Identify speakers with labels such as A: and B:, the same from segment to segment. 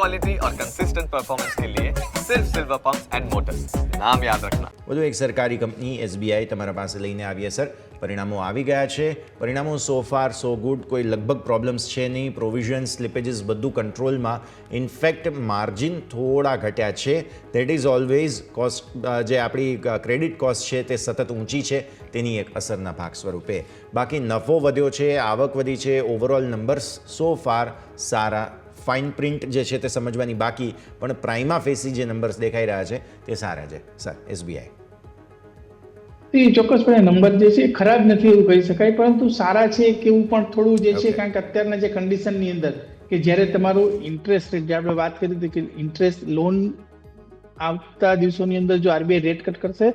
A: Quality और consistent performance के लिए सिर्फ सिल्वर पंप्स एंड मोटर्स नाम याद रखना
B: વધુ એક સરકારી કંપની એસબીઆઈ તમારા પાસે લઈને આવીએ સર પરિણામો આવી ગયા છે પરિણામો સો ફાર સો ગુડ કોઈ લગભગ પ્રોબ્લેમ્સ છે નહીં પ્રોવિઝન સ્લિપેજીસ બધું કંટ્રોલમાં ઇનફેક્ટ માર્જિન થોડા ઘટ્યા છે દેટ ઇઝ ઓલવેઝ કોસ્ટ જે આપણી ક્રેડિટ કોસ્ટ છે તે સતત ઊંચી છે તેની એક અસરના ભાગ સ્વરૂપે બાકી નફો વધ્યો છે આવક વધી છે ઓવરઓલ નંબર્સ સો ફાર સારા ફાઇન પ્રિન્ટ જે છે તે સમજવાની બાકી પણ પ્રાઇમા ફેસી જે નંબર્સ દેખાઈ રહ્યા છે તે સારા છે. સર એસબીઆઈ
C: એ ચોક્કસપણે નંબર જે છે ખરાબ નથી એવું કહી શકાય પરંતુ સારા છે કે એવું પણ થોડું જે છે કારણ કે અત્યારના જે કન્ડિશનની અંદર કે જ્યારે તમારું ઇન્ટરેસ્ટ રેટ જે આપણે વાત કરી હતી કે ઇન્ટરેસ્ટ લોન આવતા દિવસોની અંદર જો આરબીઆઈ રેટ કટ કરશે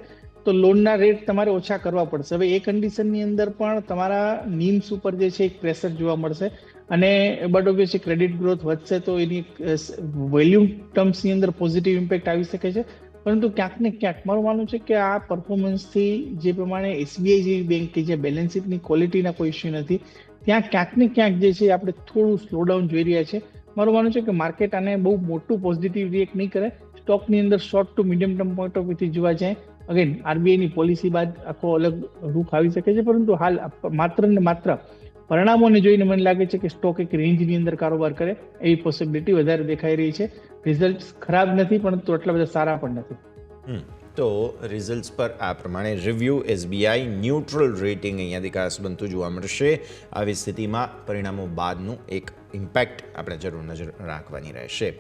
C: તો લોનના રેટ તમારે ઓછા કરવા પડશે. હવે એ કન્ડિશનની અંદર પણ તમારા નીમ્સ ઉપર જે છે એક પ્રેશર જોવા મળશે. અને બટ ઓબ્વિયસલી ક્રેડિટ ગ્રોથ વધશે તો એની વોલ્યુમ ટર્મ્સની અંદર પોઝિટિવ ઇમ્પેક્ટ આવી શકે છે. પરંતુ ક્યાંક ને ક્યાંક મારું માનવું છે કે આ પરફોર્મન્સથી જે પ્રમાણે એસબીઆઈ જેવી બેંક કે જે બેલેન્સ શીટની ક્વોલિટીના કોઈ ઇસ્યુ નથી, ત્યાં ક્યાંક ને ક્યાંક જે છે આપણે થોડું સ્લોડાઉન જોઈ રહ્યા છે. મારું માનવું છે કે માર્કેટ આને બહુ મોટું પોઝિટિવ રિએક્ટ નહીં કરે. સ્ટોકની અંદર short to medium term point of વ્યૂથી જોવા જાય. અગેન આરબીઆઈની પોલિસી બાદ આખો અલગ રૂપ આવી શકે છે. પરંતુ હાલ, માત્ર ને માત્ર પરિણામોને જોઈને મને લાગે છે કે સ્ટોક એક રેન્જની અંદર કારોબાર કરે, એવી પોસિબિલિટી વધારે દેખાઈ રહી છે. રિઝલ્ટ ખરાબ નથી પરંતુ એટલા બધા સારા પણ નથી.
B: તો રિઝલ્ટ્સ પર આ પ્રમાણે રિવ્યૂ એસબીઆઈ ન્યુટ્રલ રેટિંગ અહીંયાથી ખાસ બનતું જોવા મળશે. આવી સ્થિતિમાં પરિણામો બાદનું એક ઇમ્પેક્ટ આપણે જરૂર નજર રાખવાની રહેશે.